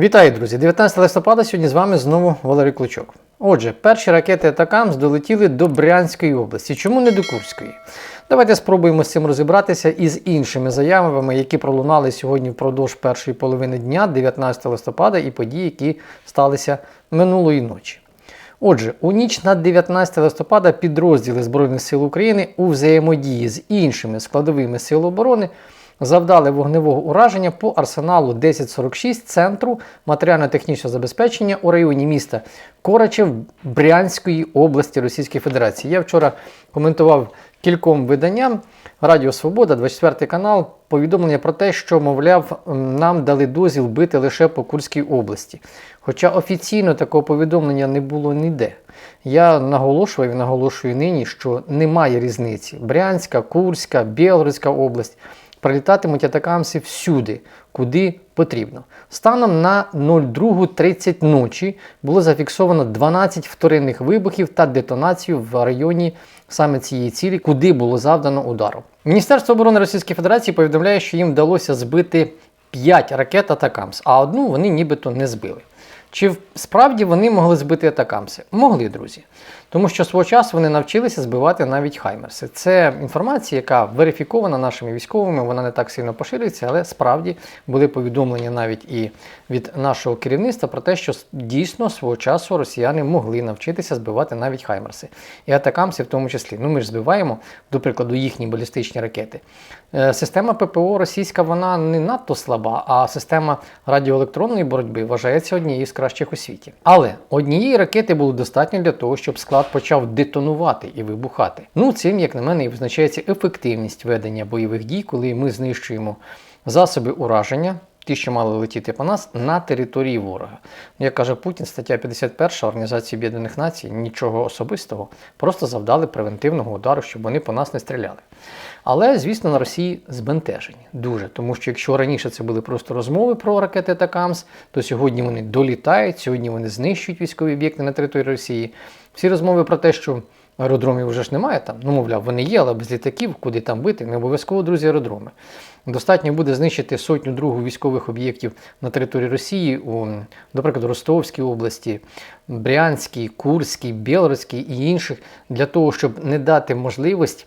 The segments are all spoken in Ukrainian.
Вітаю, друзі! 19 листопада сьогодні з вами знову Валерій Клочок. Отже, перші ракети Атакамс долетіли до Брянської області. Чому не до Курської? Давайте спробуємо з цим розібратися із іншими заявами, які пролунали сьогодні впродовж першої половини дня, 19 листопада, і події, які сталися минулої ночі. Отже, у ніч на 19 листопада підрозділи Збройних сил України у взаємодії з іншими складовими сил оборони завдали вогневого ураження по арсеналу 1046 центру матеріально-технічного забезпечення у районі міста Корачев Брянської області Російської Федерації. Я вчора коментував кільком виданням Радіо Свобода, 24 канал, повідомлення про те, що, мовляв, нам дали дозвіл бити лише по Курській області. Хоча офіційно такого повідомлення не було ніде. Я наголошував і наголошую нині, що немає різниці. Брянська, Курська, Білгородська область прилітатимуть атакамси всюди, куди потрібно. Станом на 02.30 ночі було зафіксовано 12 вторинних вибухів та детонацію в районі саме цієї цілі, куди було завдано удару. Міністерство оборони Російської Федерації повідомляє, що їм вдалося збити 5 ракет Атакамс, а одну вони нібито не збили. Чи справді вони могли збити атакамси? Могли, друзі. Тому що свого часу вони навчилися збивати навіть хаймерси. Це інформація, яка верифікована нашими військовими, вона не так сильно поширюється, але справді були повідомлення навіть і від нашого керівництва про те, що дійсно свого часу росіяни могли навчитися збивати навіть хаймерси. І атакамси в тому числі. Ну ми ж збиваємо, до прикладу, їхні балістичні ракети. Е, Система ППО російська вона не надто слаба, а система радіоелектронної боротьби вважається однією з кращих у світі. Але однієї ракети було достатньо для того, щоб склад почав детонувати і вибухати. Ну, цим, як на мене, і визначається ефективність ведення бойових дій, коли ми знищуємо засоби ураження. Ті, що мали летіти по нас на території ворога. Як каже Путін, стаття 51 Організації Об'єднаних Націй, нічого особистого, просто завдали превентивного удару, щоб вони по нас не стріляли. Але, звісно, на Росії збентежені дуже, тому що якщо раніше це були просто розмови про ракети Такамс, то сьогодні вони долітають, сьогодні вони знищують військові об'єкти на території Росії. Всі розмови про те, що аеродромів вже ж немає там, ну мовляв, вони є, але без літаків, куди там бити, не обов'язково, друзі, аеродроми. Достатньо буде знищити сотню другу військових об'єктів на території Росії, у, наприклад, Ростовській області, Брянській, Курській, Білоруській і інших, для того, щоб не дати можливість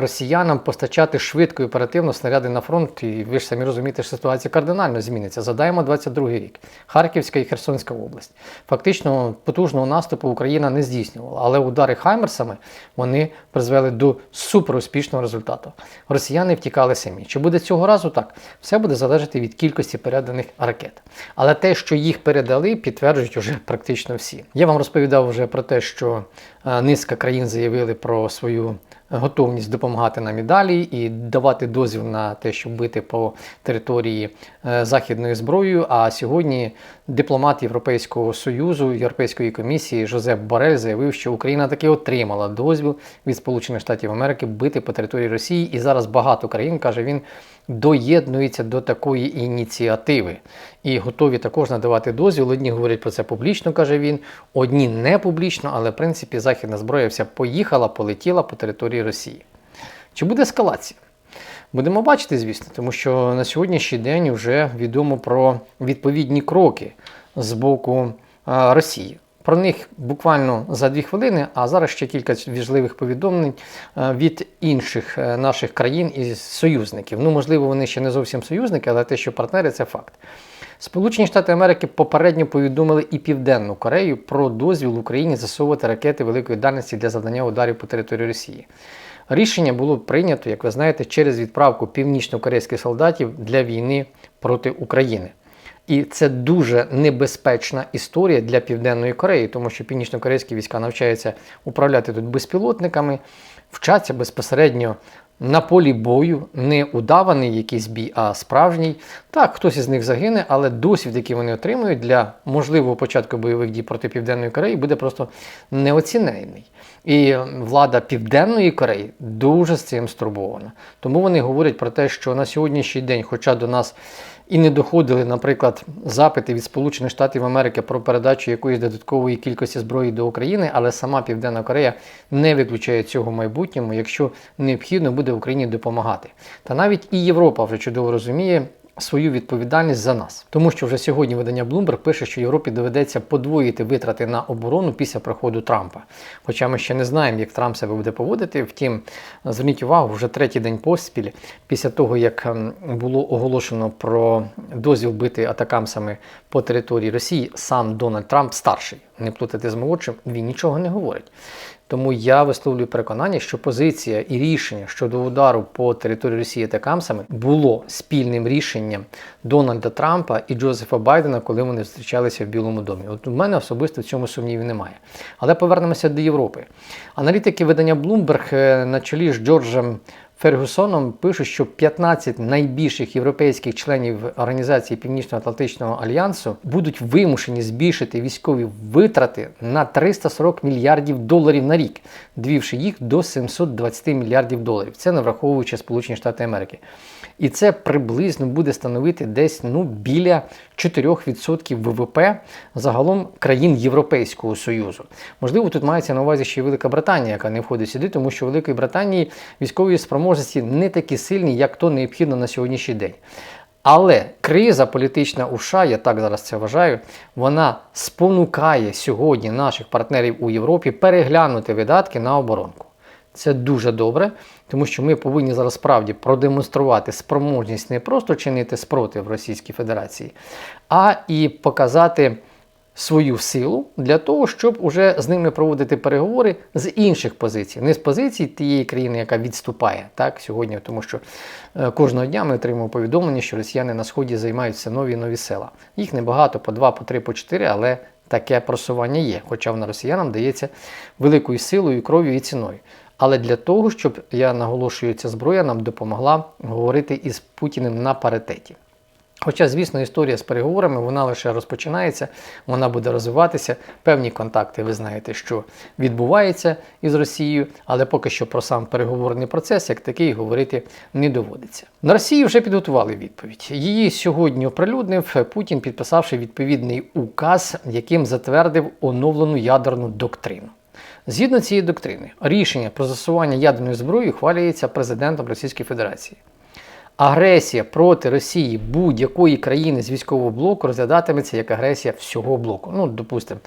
росіянам постачати швидко і оперативно снаряди на фронт. І ви ж самі розумієте, що ситуація кардинально зміниться. Задаємо 22 рік. Харківська і Херсонська область. Фактично потужного наступу Україна не здійснювала, але удари Хаймерсами вони призвели до суперуспішного результату. Росіяни втікали самі. Чи буде цього разу так? Все буде залежати від кількості переданих ракет. Але те, що їх передали, підтверджують уже практично всі. Я вам розповідав вже про те, що е, низка країн заявили про свою готовність допомагати нам і далі і давати дозвіл на те, щоб бити по території е, західною зброєю. А сьогодні дипломат Європейського союзу, Європейської комісії Жозеп Борель заявив, що Україна таки отримала дозвіл від Сполучених Штатів Америки бити по території Росії, і зараз багато країн каже він. Доєднується до такої ініціативи і готові також надавати дозвіл. Одні говорять про це публічно, каже він, одні не публічно, але в принципі західна зброя вся поїхала, полетіла по території Росії. Чи буде ескалація? Будемо бачити, звісно, тому що на сьогоднішній день вже відомо про відповідні кроки з боку Росії. Про них буквально за дві хвилини, а зараз ще кілька важливих повідомлень е, від інших е, наших країн і союзників. Ну, можливо, вони ще не зовсім союзники, але те, що партнери, це факт. Сполучені Штати Америки попередньо повідомили і Південну Корею про дозвіл Україні засовувати ракети великої дальності для завдання ударів по території Росії. Рішення було прийнято, як ви знаєте, через відправку північно-корейських солдатів для війни проти України. І це дуже небезпечна історія для Південної Кореї, тому що північно-корейські війська навчаються управляти тут безпілотниками, вчаться безпосередньо на полі бою, не удаваний якийсь бій, а справжній. Так, хтось із них загине, але досвід, який вони отримують для можливого початку бойових дій проти Південної Кореї, буде просто неоцінений. І влада Південної Кореї дуже з цим стурбована. Тому вони говорять про те, що на сьогоднішній день, хоча до нас і не доходили, наприклад, запити від Сполучених Штатів Америки про передачу якоїсь додаткової кількості зброї до України, але сама Південна Корея не виключає цього в майбутньому, якщо необхідно буде Україні допомагати. Та навіть і Європа вже чудово розуміє. Свою відповідальність за нас. Тому що вже сьогодні видання Bloomberg пише, що Європі доведеться подвоїти витрати на оборону після приходу Трампа. Хоча ми ще не знаємо, як Трамп себе буде поводити. Втім, зверніть увагу, вже третій день поспіль, після того як ем, було оголошено про дозвіл бити атакамсами по території Росії, сам Дональд Трамп старший, не плутати з молодшим, він нічого не говорить. Тому я висловлюю переконання, що позиція і рішення щодо удару по території Росії та Камсами було спільним рішенням Дональда Трампа і Джозефа Байдена, коли вони зустрічалися в Білому домі. От у мене особисто в цьому сумнівів немає. Але повернемося до Європи. Аналітики видання Bloomberg е, на чолі з Джорджем Фергюсоном пишуть, що 15 найбільших європейських членів Організації Північно-Атлантичного альянсу будуть вимушені збільшити військові витрати на 340 мільярдів доларів на рік, двівши їх до 720 мільярдів доларів. Це не враховуючи Сполучені Штати Америки. І це приблизно буде становити десь ну, біля 4% ВВП загалом країн Європейського Союзу. Можливо, тут мається на увазі ще й Велика Британія, яка не входить сюди, тому що в Великої Британії військові спроможності не такі сильні, як то необхідно на сьогоднішній день. Але криза політична у США, я так зараз це вважаю, вона спонукає сьогодні наших партнерів у Європі переглянути видатки на оборонку. Це дуже добре, тому що ми повинні зараз справді продемонструвати спроможність не просто чинити спротив Російській Федерації, а і показати свою силу для того, щоб уже з ними проводити переговори з інших позицій, не з позицій тієї країни, яка відступає так сьогодні, тому що е, кожного дня ми отримуємо повідомлення, що росіяни на сході займаються нові нові села. Їх небагато, по два, по три, по чотири, але таке просування є, хоча воно росіянам дається великою силою, кров'ю і ціною. Але для того, щоб я наголошую, ця зброя нам допомогла говорити із Путіним на паритеті. Хоча, звісно, історія з переговорами вона лише розпочинається, вона буде розвиватися. Певні контакти, ви знаєте, що відбувається із Росією, але поки що про сам переговорний процес, як такий, говорити не доводиться. На Росії вже підготували відповідь. Її сьогодні оприлюднив Путін, підписавши відповідний указ, яким затвердив оновлену ядерну доктрину. Згідно цієї доктрини, рішення про застосування ядерної зброї ухвалюється президентом Російської Федерації. Агресія проти Росії будь-якої країни з військового блоку розглядатиметься як агресія всього блоку. Ну, допустимо,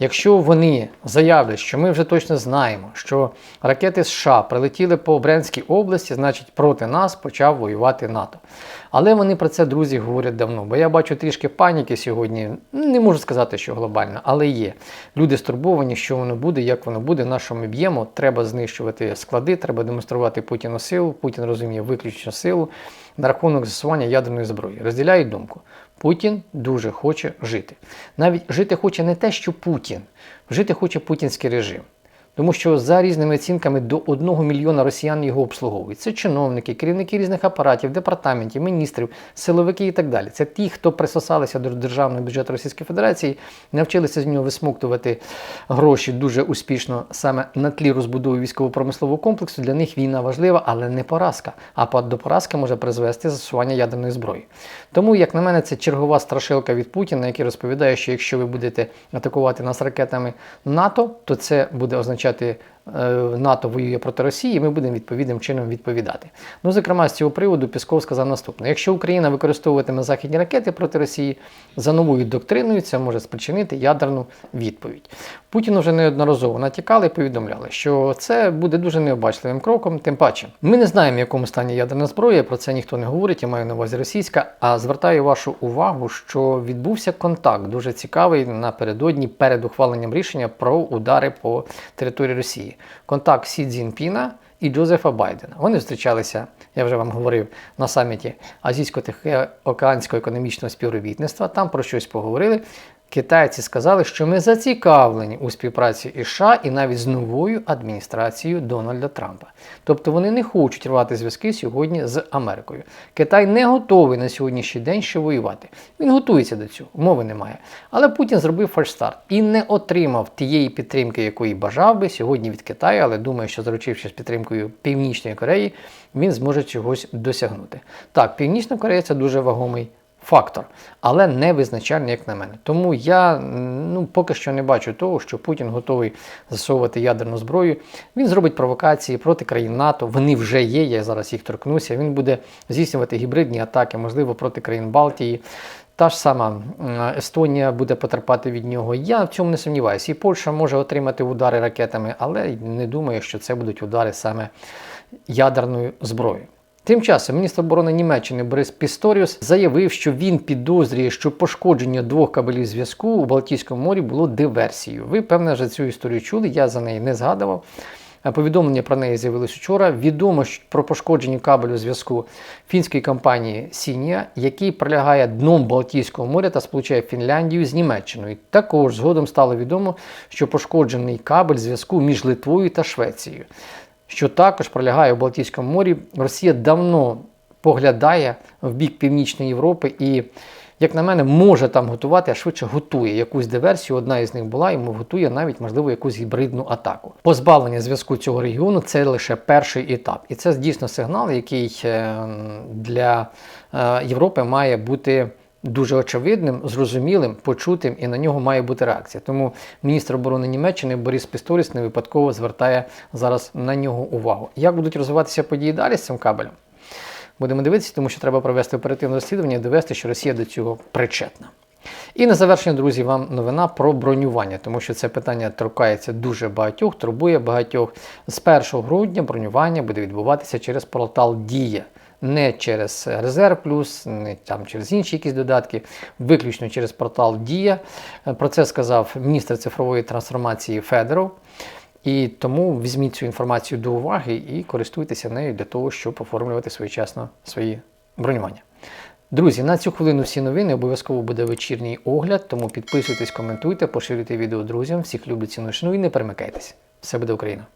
якщо вони заявлять, що ми вже точно знаємо, що ракети США прилетіли по Брянській області, значить проти нас почав воювати НАТО. Але вони про це, друзі, говорять давно. Бо я бачу трішки паніки сьогодні. Не можу сказати, що глобально, але є. Люди стурбовані, що воно буде, як воно буде, на що ми б'ємо. Треба знищувати склади, треба демонструвати Путіну силу. Путін розуміє виключно силу на рахунок застосування ядерної зброї. Розділяють думку. Путін дуже хоче жити. Навіть жити хоче не те, що Путін, жити хоче путінський режим. Тому що за різними оцінками до 1 мільйона росіян його обслуговують. Це чиновники, керівники різних апаратів, департаментів, міністрів, силовики і так далі. Це ті, хто присосалися до державного бюджету Російської Федерації, навчилися з нього висмоктувати гроші дуже успішно саме на тлі розбудови військово-промислового комплексу. Для них війна важлива, але не поразка. А до поразки може призвести застосування ядерної зброї. Тому, як на мене, це чергова страшилка від Путіна, який розповідає, що якщо ви будете атакувати нас ракетами НАТО, то це буде означати означати е, НАТО воює проти Росії, ми будемо відповідним чином відповідати. Ну, зокрема, з цього приводу Пісков сказав наступне: якщо Україна використовуватиме західні ракети проти Росії за новою доктриною, це може спричинити ядерну відповідь. Путін вже неодноразово натякали і повідомляли, що це буде дуже необачливим кроком. Тим паче, ми не знаємо, в якому стані ядерна зброя, про це ніхто не говорить, я маю на увазі російська. А звертаю вашу увагу, що відбувся контакт дуже цікавий напередодні перед ухваленням рішення про удари по території Росії. Контакт Сі Цзіньпіна і Джозефа Байдена. Вони зустрічалися, я вже вам говорив, на саміті Азійсько-Тихоокеанського економічного співробітництва. Там про щось поговорили. Китайці сказали, що ми зацікавлені у співпраці із США і навіть з новою адміністрацією Дональда Трампа. Тобто вони не хочуть рвати зв'язки сьогодні з Америкою. Китай не готовий на сьогоднішній день ще воювати. Він готується до цього, мови немає. Але Путін зробив фальшстарт і не отримав тієї підтримки, якої бажав би сьогодні від Китаю, але думаю, що заручившись підтримкою Північної Кореї, він зможе чогось досягнути. Так, Північна Корея це дуже вагомий фактор, але не визначальний, як на мене. Тому я ну, поки що не бачу того, що Путін готовий засовувати ядерну зброю. Він зробить провокації проти країн НАТО. Вони вже є. Я зараз їх торкнуся. Він буде здійснювати гібридні атаки, можливо, проти країн Балтії. Та ж сама Естонія буде потерпати від нього. Я в цьому не сумніваюся. І Польща може отримати удари ракетами, але не думаю, що це будуть удари саме ядерною зброєю. Тим часом міністр оборони Німеччини Борис Пісторіус заявив, що він підозрює, що пошкодження двох кабелів зв'язку у Балтійському морі було диверсією. Ви, певне, вже цю історію чули, я за неї не згадував. Повідомлення про неї з'явилось вчора. Відомо про пошкодження кабелю зв'язку фінської компанії Сінія, який пролягає дном Балтійського моря та сполучає Фінляндію з Німеччиною. Також згодом стало відомо, що пошкоджений кабель зв'язку між Литвою та Швецією, що також пролягає у Балтійському морі. Росія давно поглядає в бік Північної Європи і, як на мене, може там готувати, а швидше готує якусь диверсію. Одна із них була, і готує навіть, можливо, якусь гібридну атаку. Позбавлення зв'язку цього регіону це лише перший етап. І це дійсно сигнал, який е, для е, Європи має бути. Дуже очевидним, зрозумілим, почутим, і на нього має бути реакція. Тому міністр оборони Німеччини Борис Пісторіс не випадково звертає зараз на нього увагу. Як будуть розвиватися події далі з цим кабелем? Будемо дивитися, тому що треба провести оперативне розслідування і довести, що Росія до цього причетна. І на завершення, друзі, вам новина про бронювання, тому що це питання торкається дуже багатьох, турбує багатьох. З 1 грудня бронювання буде відбуватися через портал Дія. Не через Резерв Плюс, не там через інші якісь додатки, виключно через портал Дія. Про це сказав міністр цифрової трансформації Федоров. І тому візьміть цю інформацію до уваги і користуйтеся нею для того, щоб оформлювати своєчасно свої бронювання. Друзі, на цю хвилину всі новини обов'язково буде вечірній огляд, тому підписуйтесь, коментуйте, поширюйте відео друзям. Всіх люблю ціну і не перемикайтесь. Все буде Україна!